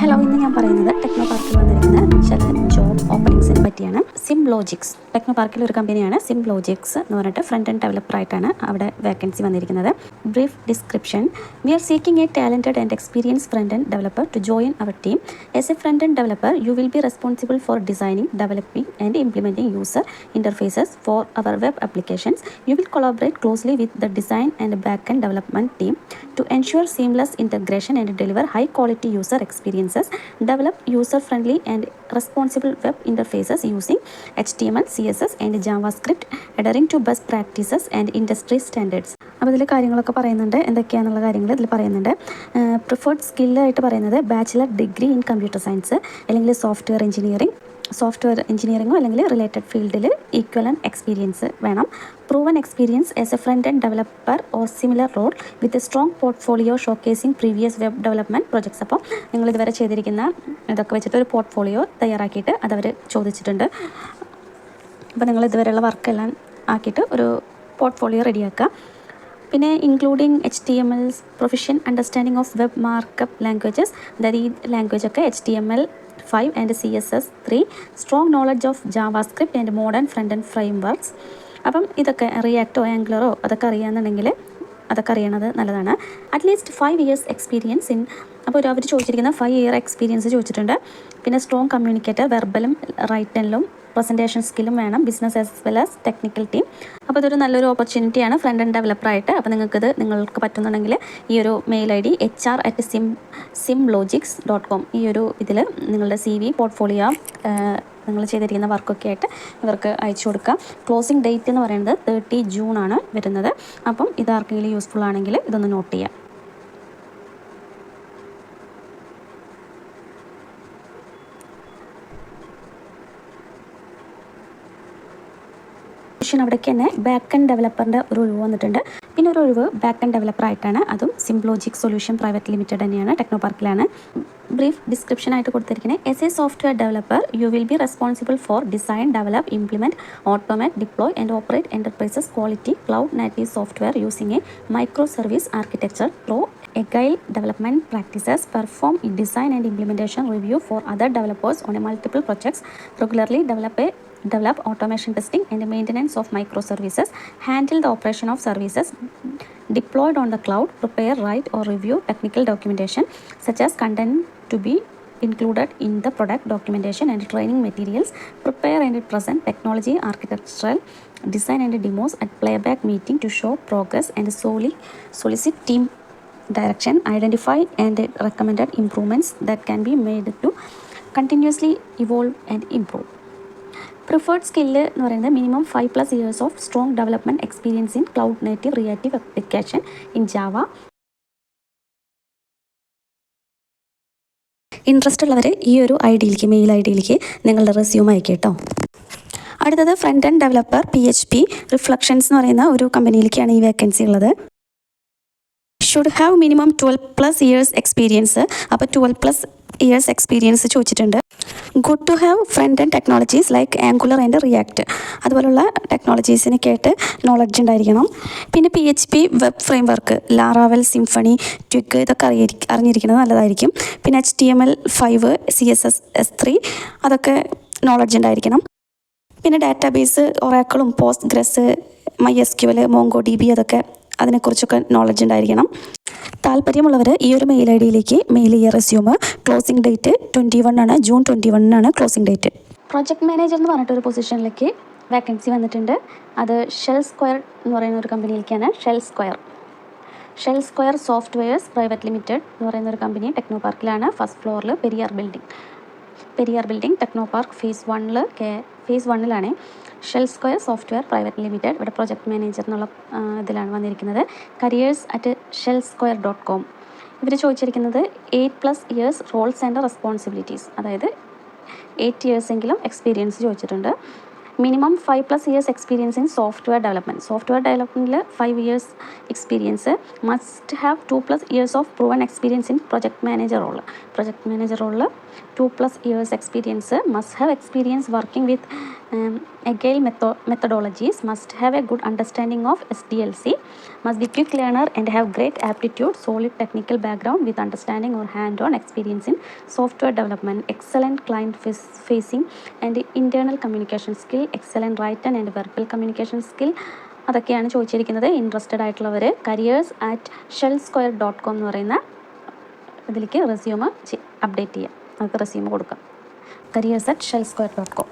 Hello ഇന്ന് ഞാൻ പറയുന്നത് ടെക്നോ പാർക്കിൽ വന്നിരിക്കുന്ന ചില ജോബ് ഓപ്പണിങ്സിനെ പറ്റിയാണ് സിം ലോജിക്സ് ടെക്നോ പാർക്കിൽ ഒരു കമ്പനിയാണ് സിം ലോജിക്സ് എന്ന് പറഞ്ഞിട്ട് ഫ്രണ്ട് ആൻഡ് ഡെവലപ്പർ ആയിട്ടാണ് അവിടെ വേക്കൻസി വന്നിരിക്കുന്നത് brief description we are seeking a talented and experience front end developer to join our team as a front end developer you will be responsible for designing developing and implementing user interfaces for our web applications. You will collaborate closely with the design and backend development team to ensure seamless integration and deliver high quality user experiences. Develop user friendly and responsible web interfaces using HTML, CSS, and JavaScript, adhering to best practices and industry standards. അപ്പോൾ ഇതിൽ കാര്യങ്ങളൊക്കെ പറയുന്നുണ്ട് എന്തൊക്കെയാണെന്നുള്ള കാര്യങ്ങൾ ഇതിൽ പറയുന്നുണ്ട് preferred സ്കില്ലായിട്ട് പറയുന്നത് bachelor degree in computer science അല്ലെങ്കിൽ സോഫ്റ്റ്വെയർ എഞ്ചിനീയറിംഗ് സോഫ്റ്റ്വെയർ എഞ്ചിനീയറിംഗോ അല്ലെങ്കിൽ റിലേറ്റഡ് ഫീൽഡിൽ ഈക്വലൻ എക്സ്പീരിയൻസ് വേണം. Proven experience as a front end developer or similar role with a strong portfolio showcasing previous web development projects അപ്പോൾ നിങ്ങൾ ഇതുവരെ ചെയ്തിരിക്കുന്ന ഇതൊക്കെ വെച്ചിട്ട് ഒരു പോർട്ട്ഫോളിയോ തയ്യാറാക്കിയിട്ട് അതവർ ചോദിച്ചിട്ടുണ്ട്. അപ്പോൾ നിങ്ങൾ ഇതുവരെയുള്ള വർക്കെല്ലാം ആക്കിയിട്ട് ഒരു പോർട്ട്ഫോളിയോ റെഡിയാക്കുക പിന്നെ including H T M L profession understanding of web markup languages അതായത് ഈ ലാംഗ്വേജ് ഒക്കെ H T M L five and C S S three strong knowledge of JavaScript and modern front end frameworks അപ്പം ഇതൊക്കെ റിയാക്റ്റോ ആംഗ്ലറോ അതൊക്കെ അറിയാമെന്നുണ്ടെങ്കിൽ അതൊക്കെ അറിയണത് നല്ലതാണ്. At least five years experience in അപ്പോൾ അവർ ചോദിച്ചിരിക്കുന്ന ഫൈവ് ഇയർ എക്സ്പീരിയൻസ് ചോദിച്ചിട്ടുണ്ട്. പിന്നെ സ്ട്രോങ് കമ്മ്യൂണിക്കേറ്റർ വെർബലും റൈറ്റനിലും പ്രസന്റേഷൻ സ്കില്ലും വേണം. Business as well as technical team അപ്പോൾ ഇതൊരു നല്ലൊരു ഓപ്പർച്യൂണിറ്റിയാണ് ഫ്രണ്ട് ആൻഡ് ഡെവലപ്പറായിട്ട് അപ്പോൾ നിങ്ങൾക്കിത് നിങ്ങൾക്ക് പറ്റുന്നുണ്ടെങ്കിൽ ഈ ഒരു mail I D H R at sim sim logics dot com ഈ ഒരു ഇതിൽ നിങ്ങളുടെ സി വി പോർട്ട്ഫോളിയോ നിങ്ങൾ ചെയ്തിരിക്കുന്ന വർക്കൊക്കെ ആയിട്ട് ഇവർക്ക് അയച്ചു കൊടുക്കാം. ക്ലോസിംഗ് ഡേറ്റ് എന്ന് പറയുന്നത് തേർട്ടി ജൂൺ ആണ് വരുന്നത്. അപ്പം ഇത് ആർക്കെങ്കിലും യൂസ്ഫുൾ ആണെങ്കിൽ ഇതൊന്ന് നോട്ട് ചെയ്യാം. അവിടേക്ക് തന്നെ ബാക്ക് ആൻഡ് ഡെവലപ്പറിന്റെ ഒരു ഒഴിവ് വന്നിട്ടുണ്ട്. പിന്നെ ഒരു ഒഴിവ് ബാക്ക് ആൻഡ് ഡെവലപ്പർ ആയിട്ടാണ്. അതും Simplogic solution private limited techno techno പാർക്കിലാണ് ബ്രീഫ് ഡിസ്ക്രിപ്ഷൻ ആയിട്ട് കൊടുത്തിരിക്കുന്നത് as a software developer you will be responsible for design develop implement automate deploy and operate enterprises quality cloud native software using a micro service architecture pro agile development practices perform design and implementation review for other developers on a multiple projects regularly develop a develop automation testing and maintenance of microservices handle the operation of services deployed on the cloud prepare write or review technical documentation such as content to be included in the product documentation and training materials prepare and present technology architectural design and demos at playback meeting to show progress and solely solicit team direction, identify and recommended improvements that can be made to continuously evolve and improve. Preferred skill എന്ന് പറയുന്നത് minimum five plus years of strong development experience in cloud native reactive application in Java interest ഉള്ളവർ ഈ ഒരു I ഡിയിലേക്ക് mail I ഡിയിലേക്ക് നിങ്ങളുടെ resume അയക്കേട്ടോ കേട്ടോ അടുത്തത് front end developer P H P reflections എന്ന് പറയുന്ന ഒരു കമ്പനിയിലേക്കാണ് ഈ വേക്കൻസി ഉള്ളത്. Should have minimum twelve plus years experience അപ്പോൾ ട്വൽവ് പ്ലസ് ഇയേഴ്സ് എക്സ്പീരിയൻസ് ചോദിച്ചിട്ടുണ്ട്. Good to have front end technologies like Angular and React അതുപോലുള്ള ടെക്നോളജീസിനൊക്കെ ആയിട്ട് നോളജ് ഉണ്ടായിരിക്കണം. പിന്നെ P H P web framework Laravel Symfony Twig ഇതൊക്കെ അറിയി അറിഞ്ഞിരിക്കുന്നത് നല്ലതായിരിക്കും. പിന്നെ H T M L five C S S S three അതൊക്കെ നോളജ് ഉണ്ടായിരിക്കണം. പിന്നെ database ഒറാക്കളും Postgres MySQL Mongo D B അതൊക്കെ അതിനെക്കുറിച്ചൊക്കെ നോളജ് ഉണ്ടായിരിക്കണം. താല്പര്യമുള്ളവർ ഈ ഒരു മെയിൽ ഐ ഡിയിലേക്ക് മെയിൽ ചെയ്യുക resume closing date twenty one ആണ്. ജൂൺ ട്വന്റി വണ്ണിനാണ് ക്ലോസിംഗ് ഡേറ്റ് പ്രോജക്ട് മാനേജർ എന്ന് പറഞ്ഞിട്ടൊരു പൊസിഷനിലേക്ക് വേക്കൻസി വന്നിട്ടുണ്ട്. അത് ഷെൽ സ്ക്വയർ എന്ന് പറയുന്ന ഒരു കമ്പനിയിലേക്കാണ് shell square shell square softwares private limited എന്ന് പറയുന്ന ഒരു കമ്പനി ടെക്നോ പാർക്കിലാണ് ഫസ്റ്റ് ഫ്ലോറിൽ Periyar building Periyar building techno park phase വണ്ണിൽ K phase വണ്ണിലാണ് shell square software private limited ഇവിടെ പ്രൊജക്ട് മാനേജർ എന്നുള്ള ഇതിലാണ് വന്നിരിക്കുന്നത്. Careers at shell square dot com. ഇവർ ചോദിച്ചിരിക്കുന്നത് eight plus years roles and responsibilities അതായത് എയ്റ്റ് ഇയേഴ്സ് എങ്കിലും എക്സ്പീരിയൻസ് ചോദിച്ചിട്ടുണ്ട്. Minimum five plus years experience in software development software ഡെവലപ്മെന്റിൽ five years experience must have two plus years of proven experience in project manager role project manager റോളിൽ two plus years experience must have experience working with agile metho- methodologies must have a good understanding of sdlc must be quick learner and have great aptitude solid technical background with understanding or hand-on experience in software development excellent client face- facing and internal communication skill excellent written and verbal communication skill അതൊക്കെയാണ് ചോദിച്ചിരിക്കുന്നത് interested ആയിട്ടുള്ളവർ careers at shell square dot com എന്ന് പറയുന്ന ഇതിലേക്ക് resume update ചെയ്യാം നമുക്ക് resume കൊടുക്കാം careers at shell square dot com